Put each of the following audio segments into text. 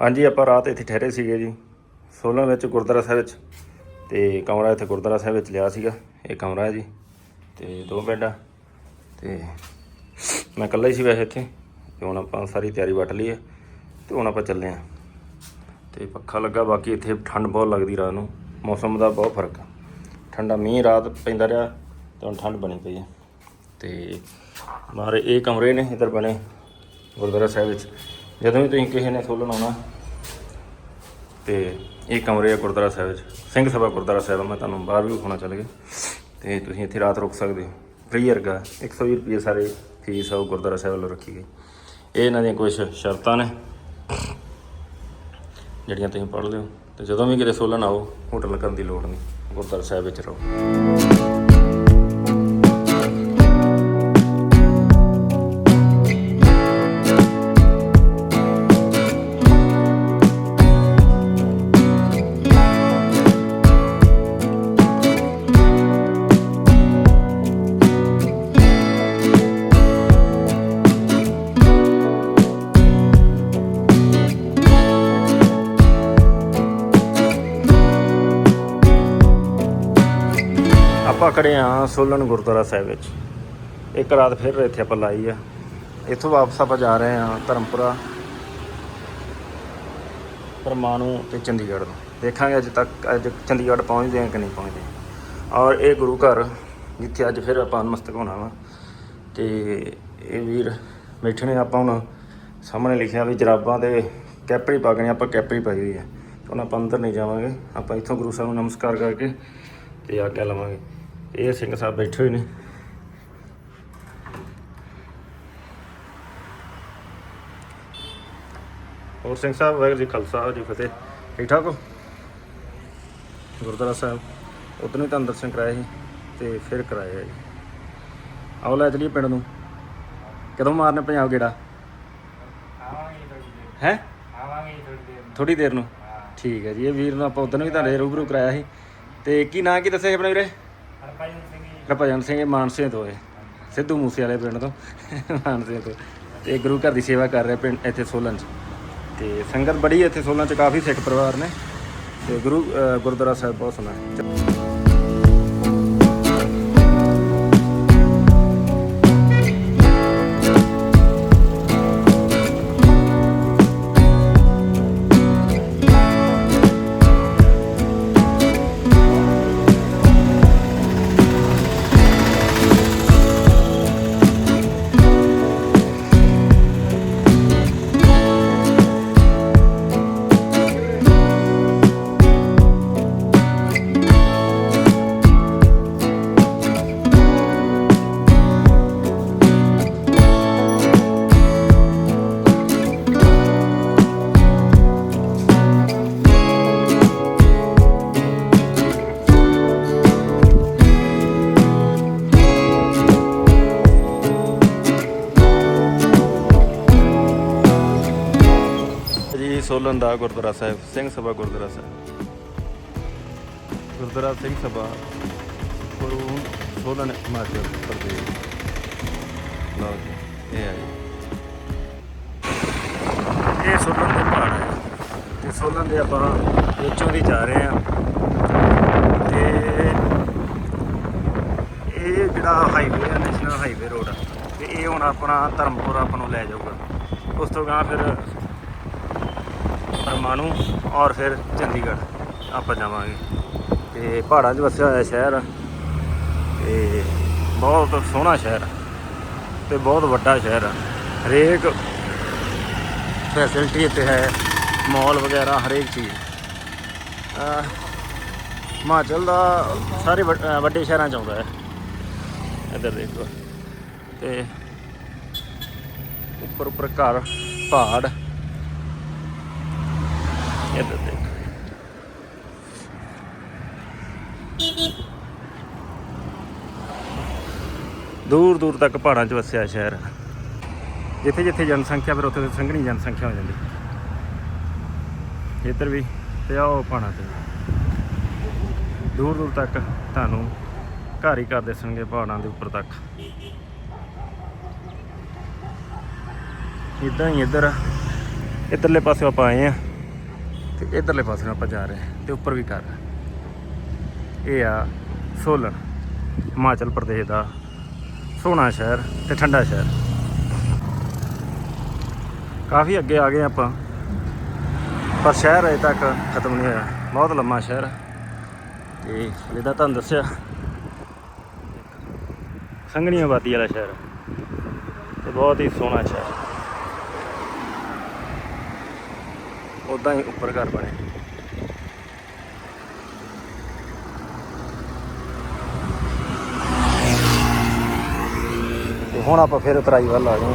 ਹਾਂਜੀ, ਆਪਾਂ ਰਾਤ ਇੱਥੇ ਠਹਿਰੇ ਸੀਗੇ ਜੀ ਸੋਲਨ ਵਿੱਚ ਗੁਰਦੁਆਰਾ ਸਾਹਿਬ ਵਿੱਚ, ਤੇ ਕਮਰਾ ਇੱਥੇ ਗੁਰਦੁਆਰਾ ਸਾਹਿਬ ਵਿੱਚ ਲਿਆ ਸੀਗਾ, ਇਹ ਕਮਰਾ ਹੈ ਜੀ, ਤੇ ਦੋ ਬੈੱਡ ਆ, ਤੇ ਮੈਂ ਇਕੱਲਾ ਹੀ ਸੀ ਵੈਸੇ ਇੱਥੇ, ਤੇ ਹੁਣ ਆਪਾਂ ਸਾਰੀ ਤਿਆਰੀ ਵੱਟ ਲਈ ਹੈ, ਤੇ ਹੁਣ ਆਪਾਂ ਚੱਲੇ ਆ ਤੇ ਪੱਖਾ ਲੱਗਾ, ਬਾਕੀ ਇੱਥੇ ਠੰਡ ਬਹੁਤ ਲੱਗਦੀ ਰਾਤ ਨੂੰ, ਮੌਸਮ ਦਾ ਬਹੁਤ ਫ਼ਰਕ ਆ। ਠੰਡਾ ਮੀਂਹ ਰਾਤ ਪੈਂਦਾ ਰਿਹਾ, ਤੇ ਹੁਣ ਠੰਡ ਬਣੀ ਪਈ ਹੈ। ਤੇ ਮਾਰੇ ਇਹ ਕਮਰੇ ਨੇ, ਇੱਧਰ ਬਣੇ ਗੁਰਦੁਆਰਾ ਸਾਹਿਬ ਵਿੱਚ। ਜਦੋਂ ਵੀ ਤੁਸੀਂ ਕਿਸੇ ਨੇ ਸੋਲਣ ਆਉਣਾ ਤੇ ਇਹ ਕਮਰੇ ਆ ਗੁਰਦੁਆਰਾ ਸਾਹਿਬ ਵਿੱਚ। ਸਿੰਘ ਸਭਾ ਗੁਰਦੁਆਰਾ ਸਾਹਿਬ ਮੈਂ ਤੁਹਾਨੂੰ ਬਾਹਰ ਵੀ ਵਿਖਾਉਣਾ ਚੱਲ ਗਿਆ। ਤੇ ਤੁਸੀਂ ਇੱਥੇ ਰਾਤ ਰੁਕ ਸਕਦੇ ਹੋ। ਫ੍ਰੀ ਵਰਗਾ 120 ਰੁਪਏ ਸਾਰੇ ਫੀਸ ਆ ਉਹ ਗੁਰਦੁਆਰਾ ਸਾਹਿਬ ਵੱਲੋਂ ਰੱਖੀ ਗਈ। ਇਹ ਇਹਨਾਂ ਦੀਆਂ ਕੁਝ ਸ਼ਰਤਾਂ ਨੇ, ਜਿਹੜੀਆਂ ਤੁਸੀਂ ਪੜ੍ਹ ਲਿਓ। ਤੇ ਜਦੋਂ ਵੀ ਕਿਤੇ ਸੋਲਣ ਆਓ, ਹੋਟਲ ਕਰਨ ਦੀ ਲੋੜ ਨਹੀਂ। ਗੁਰਦੁਆਰਾ ਸਾਹਿਬ ਵਿੱਚ ਰਹੋ। ਆਪਾਂ ਖੜੇ ਸੋਲਨ ਗੁਰਦੁਆਰਾ ਸਾਹਿਬ ਵਿੱਚ। ਇੱਕ ਰਾਤ ਫਿਰ ਇੱਥੇ ਆਪਾਂ ਲਾਈ ਆ। ਇੱਥੋਂ ਵਾਪਸ ਆਪਾਂ ਜਾ ਰਹੇ ਹਾਂ ਧਰਮਪੁਰਾ, ਪਰਮਾਣੂ ਤੇ ਚੰਡੀਗੜ੍ਹ ਨੂੰ। ਦੇਖਾਂਗੇ ਅੱਜ ਤੱਕ ਅੱਜ ਚੰਡੀਗੜ੍ਹ ਪਹੁੰਚਦੇ ਹਾਂ ਕਿ ਨਹੀਂ ਪਹੁੰਚਦੇ ਔਰ ਇਹ ਗੁਰੂ ਘਰ, ਜਿੱਥੇ ਅੱਜ ਫਿਰ ਆਪਾਂ ਨਮਸਤਕ ਹੋਣਾ ਵਾ। ਤੇ ਇਹ ਵੀਰ ਬੈਠੇ ਨੇ ਆਪਾਂ ਹੁਣ, ਸਾਹਮਣੇ ਲਿਖਿਆ ਵੀ ਜਰਾਬਾਂ ਤੇ ਕੈਪਰੀ ਪਾ ਕੇ ਆਪਾਂ ਕੈਪਰੀ ਪਾਈ ਹੋਈ ਹੈ। ਹੁਣ ਆਪਾਂ ਅੰਦਰ ਨਹੀਂ ਜਾਵਾਂਗੇ। ਆਪਾਂ ਇੱਥੋਂ ਗੁਰੂ ਸਾਹਿਬ ਨੂੰ ਨਮਸਕਾਰ ਕਰਕੇ ਤੇ ਆਗਿਆ ਲਵਾਂਗੇ ਇਹ ਸਿੰਘ ਸਾਹਿਬ ਬੈਠੇ ਹੋਏ ਨੇ। ਹੋਰ ਸਿੰਘ ਸਾਹਿਬ, ਵਾਹਿਗੁਰੂ ਜੀ ਖਾਲਸਾ, ਵਾਹਿਗੁਰੂ ਜੀ ਫਤਿਹ। ਠੀਕ ਠਾਕ ਹੋ? ਗੁਰਦੁਆਰਾ ਸਾਹਿਬ ਉਦੋਂ ਹੀ ਤੁਹਾਨੂੰ ਦਰਸ਼ਨ ਕਰਾਏ ਸੀ ਤੇ ਫਿਰ ਕਰਾਏ ਆ ਜੀ। ਆਓ ਲੈ ਚਲੀਏ ਪਿੰਡ ਨੂੰ। ਕਦੋਂ ਮਾਰਨੇ ਪੰਜਾਬ ਗੇੜਾ? ਹੈ? ਥੋੜੀ ਦੇਰ ਨੂੰ। ਠੀਕ ਹੈ ਜੀ, ਇਹ ਵੀਰ ਨੂੰ ਆਪਾਂ ਉਦੋਂ ਵੀ ਤੁਹਾਡੇ ਰੂਬਰੂ ਕਰਾਇਆ ਸੀ। ਤੇ ਕੀ ਨਾਂ, ਕੀ ਦੱਸਿਆ ਸੀ ਆਪਣਾ ਵੀਰੇ? ਹਰਭਜਨ ਸਿੰਘ ਇਹ ਮਾਨਸੇ ਤੋਂ ਹੈ ਸਿੱਧੂ ਮੂਸੇ ਵਾਲੇ ਪਿੰਡ ਤੋਂ। ਮਾਨਸੇ ਤੋਂ। ਤੇ ਗੁਰੂ ਘਰ ਦੀ ਸੇਵਾ ਕਰ ਰਿਹਾ ਪਿੰਡ ਇੱਥੇ ਸੋਲਨ ਚ। ਤੇ ਸੰਗਤ ਬੜੀ ਇੱਥੇ ਸੋਲਨ ਚ, ਕਾਫੀ ਸਿੱਖ ਪਰਿਵਾਰ ਨੇ। ਤੇ ਗੁਰੂ ਗੁਰਦੁਆਰਾ ਸਾਹਿਬ ਬਹੁਤ ਸੋਹਣਾ। ਸੋਲਨ ਦਾ ਗੁਰਦੁਆਰਾ ਸਾਹਿਬ, ਸਿੰਘ ਸਭਾ ਗੁਰਦੁਆਰਾ ਸਾਹਿਬ। ਗੁਰਦੁਆਰਾ ਸਿੰਘ ਸਭਾ, ਗੁਰੂ ਸੋਲਨ ਹਿਮਾਚਲ ਪ੍ਰਦੇਸ਼। ਲਓ ਜੀ, ਇਹ ਹੈ ਇਹ ਸੋਲਨ ਦੇ ਪਹਾੜ ਹੈ ਤੇ ਸੋਲਨ ਦੇ ਆਪਾਂ ਵਿੱਚੋਂ ਦੀ ਜਾ ਰਹੇ ਹਾਂ। ਤੇ ਇਹ ਜਿਹੜਾ ਹਾਈਵੇ ਹੈ ਨੈਸ਼ਨਲ ਹਾਈਵੇ ਰੋਡ ਤੇ ਇਹ ਹੁਣ ਆਪਣਾ ਧਰਮਪੁਰ ਆਪਾਂ ਨੂੰ ਲੈ ਜਾਊਗਾ। ਉਸ ਤੋਂ ਗਾਂ ਫਿਰ ਪਰਮਾਣੂ ਔਰ ਫਿਰ ਚੰਡੀਗੜ੍ਹ ਆਪਾਂ ਜਾਵਾਂਗੇ। ਤੇ ਪਹਾੜਾਂ 'ਚ ਵਸਿਆ ਹੋਇਆ ਸ਼ਹਿਰ ਆ। ਤੇ ਬਹੁਤ ਸੋਹਣਾ ਸ਼ਹਿਰ ਆ। ਤੇ ਬਹੁਤ ਵੱਡਾ ਸ਼ਹਿਰ ਆ। ਹਰੇਕ ਫੈਸਿਲਿਟੀ ਇੱਥੇ ਹੈ। ਮਾਲ ਵਗੈਰਾ, ਹਰੇਕ ਚੀਜ਼। ਹਿਮਾਚਲ ਦਾ ਸਾਰੇ ਵੱਡ- ਵੱਡੇ ਸ਼ਹਿਰਾਂ 'ਚ ਆਉਂਦਾ ਹੈ। ਇੱਧਰ ਦੇਖੋ। ਤੇ ਉੱਪਰ ਉੱਪਰ ਘਰ, ਪਹਾੜ। ਇੱਧਰ ਦੇਖ ਦੂਰ ਦੂਰ ਤੱਕ ਪਹਾੜਾਂ 'ਚ ਵਸਿਆ ਸ਼ਹਿਰ। ਜਿੱਥੇ ਜਿੱਥੇ ਜਨਸੰਖਿਆ, ਫਿਰ ਉੱਥੇ ਸੰਘਣੀ ਜਨਸੰਖਿਆ ਹੋ ਜਾਂਦੀ। ਇੱਧਰ ਵੀ ਤੇ ਆਓ ਪਹਾੜਾਂ ਤੇ ਦੂਰ ਦੂਰ ਤੱਕ ਤੁਹਾਨੂੰ ਘਰ ਹੀ ਕਰ ਦਿਸਣਗੇ ਪਹਾੜਾਂ ਦੇ ਉੱਪਰ ਤੱਕ। ਇਦਾਂ ਹੀ ਇੱਧਰ, ਇੱਧਰਲੇ ਪਾਸੇ ਆਪਾਂ ਆਏ ਆ ਤੇ ਇੱਧਰਲੇ ਪਾਸੇ ਨੂੰ ਆਪਾਂ ਜਾ ਰਹੇ ਹਾਂ ਤੇ ਉੱਪਰ ਵੀ ਕਰ ਇਹ ਆ ਸੋਲਨ, ਹਿਮਾਚਲ ਪ੍ਰਦੇਸ਼ ਦਾ ਸੋਹਣਾ ਸ਼ਹਿਰ ਤੇ ਠੰਡਾ ਸ਼ਹਿਰ। ਕਾਫੀ ਅੱਗੇ ਆ ਗਏ ਆਪਾਂ, ਪਰ ਸ਼ਹਿਰ ਅਜੇ ਤੱਕ ਖਤਮ ਨਹੀਂ ਹੋਇਆ। ਬਹੁਤ ਲੰਮਾ ਸ਼ਹਿਰ ਹੈ ਤੇ ਜਿੱਦਾਂ ਤੁਹਾਨੂੰ ਦੱਸਿਆ ਸੰਘਣੀ ਆਬਾਦੀ ਵਾਲਾ ਸ਼ਹਿਰ ਤੇ ਬਹੁਤ ਹੀ ਸੋਹਣਾ ਸ਼ਹਿਰ ਉਦਾਂ ਹੀ ਉੱਪਰ ਘਰ ਬਣੇ। ਤੇ ਹੁਣ ਆਪਾਂ ਫਿਰ ਉਤਰਾਈ ਵੱਲ ਆ ਗਏ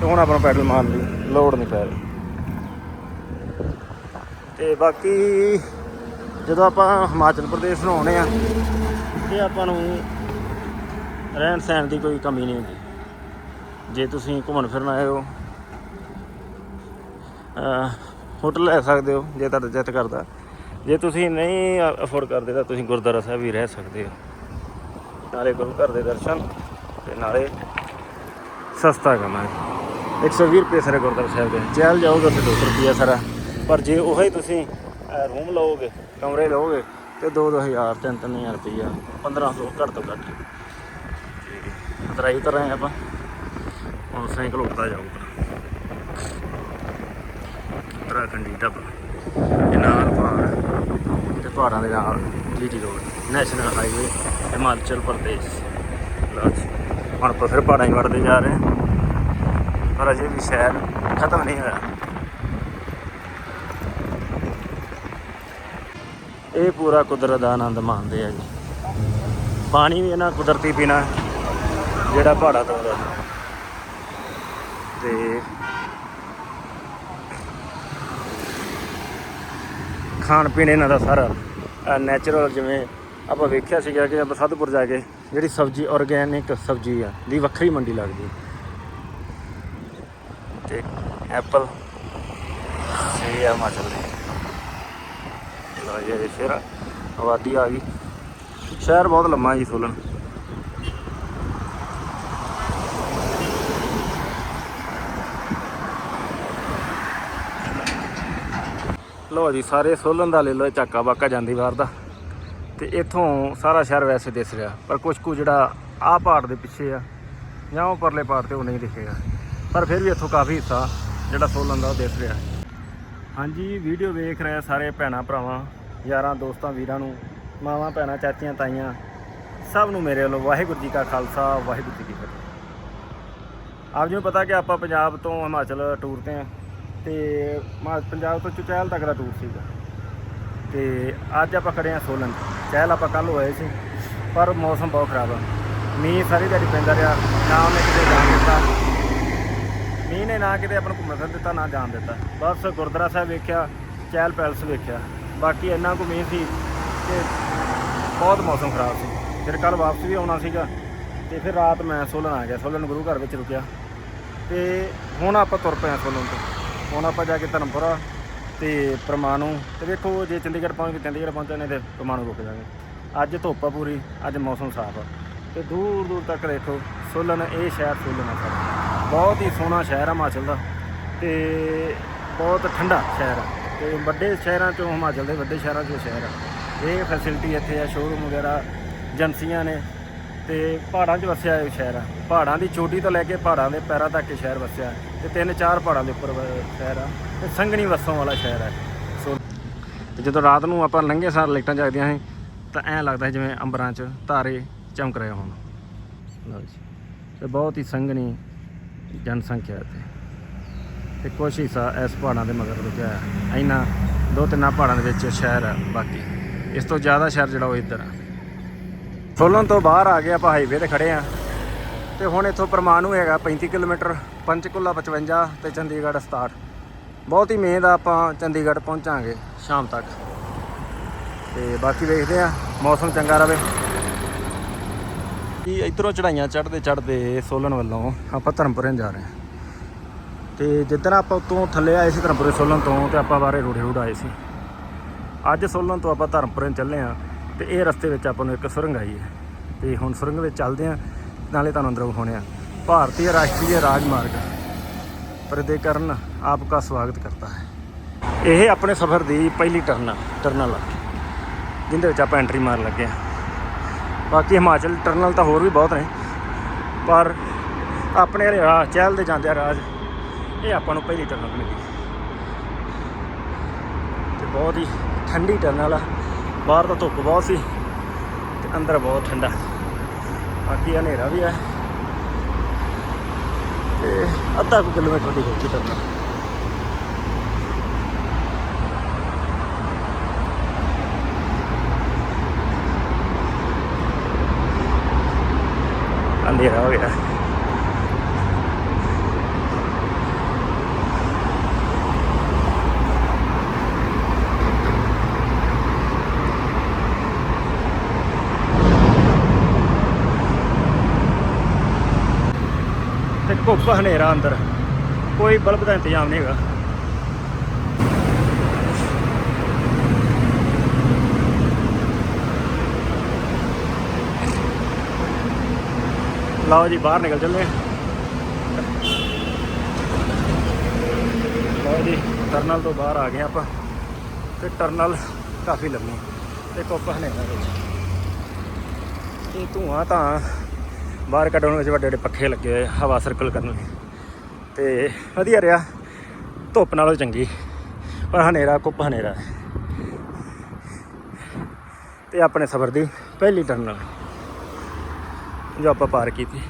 ਤੇ ਹੁਣ ਆਪਾਂ ਨੂੰ ਪੈਡਲ ਮਾਰਨ ਦੀ ਲੋੜ ਨਹੀਂ ਪੈ ਰਹੀ। ਤੇ ਬਾਕੀ ਜਦੋਂ ਆਪਾਂ ਹਿਮਾਚਲ ਪ੍ਰਦੇਸ਼ ਨੂੰ ਆਉਣੇ ਆ, ਤੇ ਆਪਾਂ ਨੂੰ ਰਹਿਣ ਸਹਿਣ ਦੀ ਕੋਈ ਕਮੀ ਨਹੀਂ ਹੁੰਦੀ। ਜੇ ਤੁਸੀਂ ਘੁੰਮਣ ਫਿਰਨ ਆਏ ਹੋ ਹੋਟਲ ਲੈ ਸਕਦੇ ਹੋ, ਜੇ ਤੁਹਾਡਾ ਚਿੱਤ ਕਰਦਾ। ਜੇ ਤੁਸੀਂ ਨਹੀਂ ਅਫੋਰਡ ਕਰਦੇ ਤਾਂ ਤੁਸੀਂ ਗੁਰਦੁਆਰਾ ਸਾਹਿਬ ਵੀ ਰਹਿ ਸਕਦੇ ਹੋ। ਨਾਲੇ ਗੁਰੂ ਘਰ ਦੇ ਦਰਸ਼ਨ ਤੇ ਨਾਲੇ ਸਸਤਾ ਕੰਮ ਹੈ। 120 ਰੁਪਏ ਸਾਰੇ ਗੁਰਦੁਆਰਾ ਸਾਹਿਬ ਦੇ। ਚੱਲ ਜਾਓਗੇ ਉੱਥੇ 200 ਰੁਪਏ ਸਾਰਾ। ਪਰ ਜੇ ਉਹ ਹੀ ਤੁਸੀਂ ਰੂਮ ਲਓਗੇ, ਕਮਰੇ ਲਓਗੇ, ਤੇ 2-2000 3-3000 ਰੁਪਈਆ 1500 ਘੱਟ ਤੋਂ ਘੱਟ। ਉਤਰਾਈ ਉਤਰ ਰਹੇ ਆਪਾਂ। ਹੁਣ ਸਾਈਕਲ ਉੱਡਦਾ ਜਾਊਗਾ। ਉੱਤਰਾਖੰਡੀ ਢੱਬ ਇਹ ਨਾਲ ਪਹਾੜ ਤੇ ਪਹਾੜਾਂ ਦੇ ਨਾਲ GT road national highway Himachal Pradesh. ਲਓ ਹੁਣ ਆਪਾਂ ਫਿਰ ਪਹਾੜਾਂ 'ਚ ਵੜਦੇ ਜਾ ਰਹੇ ਹਾਂ। ਪਰ ਅਜੇ ਵੀ ਸ਼ਹਿਰ ਖਤਮ ਨਹੀਂ ਹੋਇਆ। ਇਹ ਪੂਰਾ ਕੁਦਰਤ ਦਾ ਆਨੰਦ ਮਾਣਦੇ ਆ ਜੀ। ਪਾਣੀ ਵੀ ਇਹਨਾਂ ਕੁਦਰਤੀ ਪੀਣਾ ਜਿਹੜਾ ਪਹਾੜਾਂ ਤੋਂ ਆਉਂਦਾ। ਤੇ ਖਾਣ ਪੀਣ ਇਹਨਾਂ ਦਾ ਸਾਰਾ ਨੈਚੁਰਲ ਜਿਵੇਂ ਆਪਾਂ ਵੇਖਿਆ ਸੀਗਾ ਕਿ ਆਪਾਂ ਸਾਧੂਪੁਰ ਜਾ ਕੇ ਜਿਹੜੀ ਸਬਜ਼ੀ ਆਰਗੈਨਿਕ ਸਬਜ਼ੀ ਆ, ਦੀ ਵੱਖਰੀ ਮੰਡੀ ਲੱਗਦੀ। ਤੇ ਐਪਲ ਇਹ ਆ ਹਿਮਾਚਲ ਦੇ। ਜੀ ਇਹ ਫਿਰ ਆਬਾਦੀ ਆ ਗਈ। ਸ਼ਹਿਰ ਬਹੁਤ ਲੰਮਾ ਜੀ ਸੋਲਨ। ਲਓ ਜੀ, ਸਾਰੇ ਸੋਲਨ ਦਾ ਲੈ ਲਓ, ਇਹ ਚੱਕਾ ਬਾਕਾ ਜਾਂਦੀ ਵਾਰ ਦਾ। ਤੇ ਇੱਥੋਂ ਸਾਰਾ ਸ਼ਹਿਰ ਵੈਸੇ ਦਿਸ ਰਿਹਾ, ਪਰ ਕੁਝ ਕੁ ਜਿਹੜਾ ਆਹ ਪਹਾੜ ਦੇ ਪਿੱਛੇ ਆ, ਜਾਂ ਉਹ ਪਰਲੇ ਪਹਾੜ ਤੇ ਉਹ ਨਹੀਂ ਦਿਖੇਗਾ। ਪਰ ਫਿਰ ਵੀ ਇੱਥੋਂ ਕਾਫੀ ਹਿੱਸਾ ਜਿਹੜਾ ਸੋਲਨ ਦਾ ਉਹ ਦਿਸ ਰਿਹਾ। ਹਾਂਜੀ ਵੀਡੀਓ ਵੇਖ ਰਹੇ ਸਾਰੇ ਭੈਣਾਂ ਭਰਾਵਾਂ, ਯਾਰਾਂ, ਦੋਸਤਾਂ, ਵੀਰਾਂ ਨੂੰ, ਮਾਵਾਂ, ਭੈਣਾਂ, ਚਾਚੀਆਂ, ਤਾਈਆਂ, ਸਭ ਨੂੰ ਮੇਰੇ ਵੱਲੋਂ ਵਾਹਿਗੁਰੂ ਜੀ ਕਾ ਖਾਲਸਾ, ਵਾਹਿਗੁਰੂ ਜੀ ਕੀ ਫਤਿਹ। ਆਪ ਜੀ ਨੂੰ ਪਤਾ ਕਿ ਆਪਾਂ ਪੰਜਾਬ ਤੋਂ ਹਿਮਾਚਲ ਟੂਰ ਤੇ ਆ। ਤੇ ਮਾ- ਪੰਜਾਬ ਤੋਂ ਚੁਚੈਲ ਤੱਕ ਦਾ ਟੂਰ ਸੀਗਾ। ਤੇ ਅੱਜ ਆਪਾਂ ਖੜੇ ਆ ਸੋਲਨ ਚਹਿਲ ਆਪਾਂ ਕੱਲ ਹੋਏ ਸੀ, ਪਰ ਮੌਸਮ ਬਹੁਤ ਖਰਾਬ ਆ। ਮੀਂਹ ਸਾਰੀ ਦਿਹਾੜੀ ਪੈਂਦਾ ਰਿਹਾ, ਨਾ ਉਹਨੇ ਕਿਤੇ ਜਾਣ ਦਿੱਤਾ। ਮੀਂਹ ਨੇ ਨਾ ਕਿਤੇ ਆਪਾਂ ਨੂੰ ਘੁੰਮਣ ਫਿਰਨ ਦਿੱਤਾ, ਨਾ ਜਾਣ ਦਿੱਤਾ। ਬਸ ਗੁਰਦੁਆਰਾ ਸਾਹਿਬ ਵੇਖਿਆ, ਚਹਿਲ ਪੈਲਸ ਵੇਖਿਆ। ਬਾਕੀ ਇੰਨਾ ਕੁ ਮੀਂਹ ਸੀ ਕਿ ਬਹੁਤ ਮੌਸਮ ਖਰਾਬ ਸੀ। ਫਿਰ ਕੱਲ ਵਾਪਸ ਵੀ ਆਉਣਾ ਸੀਗਾ, ਤੇ ਫਿਰ ਰਾਤ ਮੈਂ ਸੋਲਨ ਆ ਗਿਆ। ਸੋਲਨ ਗੁਰੂ ਘਰ ਵਿੱਚ ਰੁਕਿਆ। ਤੇ ਹੁਣ ਆਪਾਂ ਤੁਰ ਪਏ ਆ ਸੋਲਨ ਤੋਂ। ਹੁਣ ਆਪਾਂ ਜਾ ਕੇ ਧਰਮਪੁਰਾ ਤੇ ਪਰਮਾਣੂ ਤੇ ਵੇਖੋ ਜੇ ਚੰਡੀਗੜ੍ਹ ਪਹੁੰਚ ਕੇ ਚੰਡੀਗੜ੍ਹ ਪਹੁੰਚੇ ਨਹੀਂ ਤੇ ਪਰਮਾਣੂ ਰੁਕ ਜਾਵਾਂਗੇ ਅੱਜ ਧੁੱਪ ਆ ਪੂਰੀ, ਅੱਜ ਮੌਸਮ ਸਾਫ਼ ਆ। ਤੇ ਦੂਰ ਦੂਰ ਤੱਕ ਦੇਖੋ, ਸੋਲਨ, ਇਹ ਸ਼ਹਿਰ ਸੋਲਨ ਆ ਸਾਡਾ। ਬਹੁਤ ਹੀ ਸੋਹਣਾ ਸ਼ਹਿਰ ਆ ਹਿਮਾਚਲ ਦਾ ਤੇ ਬਹੁਤ ਠੰਡਾ ਸ਼ਹਿਰ ਆ। ਤੇ ਵੱਡੇ ਸ਼ਹਿਰਾਂ ਚੋਂ ਹਿਮਾਚਲ ਦੇ ਵੱਡੇ ਸ਼ਹਿਰਾਂ ਚੋਂ ਸ਼ਹਿਰ ਆ। ਇਹ ਫੈਸਿਲਿਟੀ ਇੱਥੇ ਆ ਸ਼ੋਰੂਮ ਵਗੈਰਾ, ਏਜੰਸੀਆਂ ਨੇ ਤੇ ਪਹਾੜਾਂ 'ਚ ਵਸਿਆ ਇਹ ਸ਼ਹਿਰ ਆ। ਪਹਾੜਾਂ ਦੀ ਚੋਟੀ ਤੋਂ ਲੈ ਕੇ ਪਹਾੜਾਂ ਦੇ ਪੈਰਾਂ ਤੱਕ ਇਹ ਸ਼ਹਿਰ ਵਸਿਆ। ਤੇ ਤਿੰਨ ਚਾਰ ਪਹਾੜਾਂ ਦੇ ਉੱਪਰ ਸ਼ਹਿਰ ਆ। ਤੇ ਸੰਘਣੀ ਵਸੋਂ ਵਾਲਾ ਸ਼ਹਿਰ ਹੈ ਸੋ ਤੇ ਜਦੋਂ ਰਾਤ ਨੂੰ ਆਪਾਂ ਲੰਘੇ ਸਾਰ ਲਾਈਟਾਂ ਜਗਦੀਆਂ ਸੀ, ਤਾਂ ਐਂ ਲੱਗਦਾ ਜਿਵੇਂ ਅੰਬਰਾਂ 'ਚ ਤਾਰੇ ਚਮਕ ਰਹੇ ਹੋਣ। ਲਓ ਜੀ। ਤੇ ਬਹੁਤ ਹੀ ਸੰਘਣੀ ਜਨਸੰਖਿਆ ਇੱਥੇ। ਤੇ ਕੁਛ ਹਿੱਸਾ ਇਸ ਪਹਾੜਾਂ ਦੇ ਮਗਰ ਰੁਕਿਆ ਹੈ ਇਹਨਾਂ ਦੋ ਤਿੰਨਾਂ ਪਹਾੜਾਂ ਦੇ ਵਿੱਚ ਸ਼ਹਿਰ ਆ, ਬਾਕੀ ਇਸ ਤੋਂ ਜ਼ਿਆਦਾ ਸ਼ਹਿਰ ਜਿਹੜਾ ਉਹ ਇੱਧਰ ਆ। ਸੋਲਨ ਤੋਂ ਬਾਹਰ ਆ ਗਏ ਆਪਾਂ ਹਾਈਵੇ ਤੇ ਖੜੇ ਆ। ਤੇ ਹੁਣ ਇੱਥੋਂ ਪਰਮਾਣੂ ਹੈਗਾ 35 ਕਿਲੋਮੀਟਰ, ਪੰਚਕੁਲਾ 55 ਤੇ ਚੰਡੀਗੜ੍ਹ 67 ਬਹੁਤ ਹੀ ਮਿਹਨਤ ਆ ਆਪਾਂ ਚੰਡੀਗੜ੍ਹ ਪਹੁੰਚਾਂਗੇ ਸ਼ਾਮ ਤੱਕ। ਤੇ ਬਾਕੀ ਵੇਖਦੇ ਆ, ਮੌਸਮ ਚੰਗਾ ਰਵੇ। ਕੀ ਇਧਰੋਂ ਚੜਾਈਆਂ ਚੜਦੇ ਚੜਦੇ ਸੋਲਨ ਵੱਲੋਂ ਆਪਾਂ ਧਰਮਪੁਰੇ ਜਾ ਰਹੇ ਹਾਂ ਤੇ ਜਿੱਦਣ ਆਪਾਂ ਉਤੋਂ ਥੱਲੇ ਆਏ ਸੀ ਧਰਮਪੁਰੇ ਸੋਲਨ ਤੋਂ ਤੇ ਆਪਾਂ ਬਾਰੇ ਰੋੜੇ ਰੋੜ ਆਏ ਸੀ। ਅੱਜ ਸੋਲਨ ਤੋਂ ਆਪਾਂ ਧਰਮਪੁਰੇ ਚੱਲੇ ਆ। ਤੇ ਇਹ ਰਸਤੇ ਵਿੱਚ ਆਪਾਂ ਨੂੰ ਇੱਕ ਸੁਰੰਗ ਆਈ ਹੈ। ਤੇ ਹੁਣ ਸੁਰੰਗ ਵਿੱਚ ਚੱਲਦੇ ਆ ਨਾਲੇ ਤੁਹਾਨੂੰ ਅੰਦਰ ਵਿਖਾਉਣੇ ਆ ਭਾਰਤੀ ਰਾਸ਼ਟਰੀ ਰਾਜਮਾਰਗ। ਆਪ ਆਪਕਾ ਸਵਾਗਤ ਕਰਦਾ ਹੈ। ਇਹ ਆਪਣੇ ਸਫ਼ਰ ਦੀ ਪਹਿਲੀ ਟਰਨ ਆ ਟਰਨਲ ਆ, ਜਿੰਦੇ ਵਿੱਚ ਆਪਾਂ ਐਂਟਰੀ ਮਾਰਨ ਲੱਗੇ ਆ ਬਾਕੀ ਹਿਮਾਚਲ ਟਰਨਲ ਤਾਂ ਹੋਰ ਵੀ ਬਹੁਤ ਨੇ, ਪਰ ਆਪਣੇ ਰਾਹ, ਚਹਿਲ ਦੇ ਜਾਂਦੇ ਆ ਰਾਜ ਇਹ ਆਪਾਂ ਨੂੰ ਪਹਿਲੀ ਟਰਨਲ ਮਿਲੀ। ਤੇ ਬਹੁਤ ਹੀ ਠੰਡੀ ਟਰਨਲ ਆ। ਬਾਹਰ ਤਾਂ ਧੁੱਪ ਬਹੁਤ ਸੀ ਤੇ ਅੰਦਰ ਬਹੁਤ ਠੰਡਾ। ਬਾਕੀ ਹਨੇਰਾ ਵੀ ਹੈ। ਤੇ ਅੱਧਾ ਕੁ ਕਿਲੋਮੀਟਰ ਦੀ ਹੋਈ ਟਰਨਲ ਅੰਧੇਰਾ ਹੋ ਗਿਆ ਤੇ ਧੁੱਪ ਹਨੇਰਾ ਅੰਦਰ। ਕੋਈ ਬਲਬ ਦਾ ਇੰਤਜ਼ਾਮ ਨਹੀਂ ਹੈਗਾ। ਲਓ ਜੀ, ਬਾਹਰ ਨਿਕਲ ਚੱਲੇ। ਹਾਂ। ਲਓ ਜੀ, ਟਰਨਲ ਤੋਂ ਬਾਹਰ ਆ ਗਏ ਆਪਾਂ। ਤੇ ਟਰਨਲ ਕਾਫੀ ਲੰਮੀ। ਤੇ ਧੁੱਪ ਹਨੇਰਾ ਵਿੱਚ ਇਹ ਧੂਆਂ ਤਾਂ ਬਾਹਰ ਕੱਢਣ ਵਿੱਚ ਵੱਡੇ ਵੱਡੇ ਪੱਖੇ ਲੱਗੇ ਹੋਏ, ਹਵਾ ਸਰਕਲ ਕਰਨ ਲਈ। ਤੇ ਵਧੀਆ ਰਿਹਾ। ਧੁੱਪ ਨਾਲੋਂ ਚੰਗੀ। ਪਰ ਹਨੇਰਾ ਕੁੱਪ ਹਨੇਰਾ ਹੈ। ਤੇ ਆਪਣੇ ਸਫ਼ਰ ਦੀ ਪਹਿਲੀ ਟਰਨਲ ਜੋ ਆਪਾਂ ਪਾਰ ਕੀਤੀ।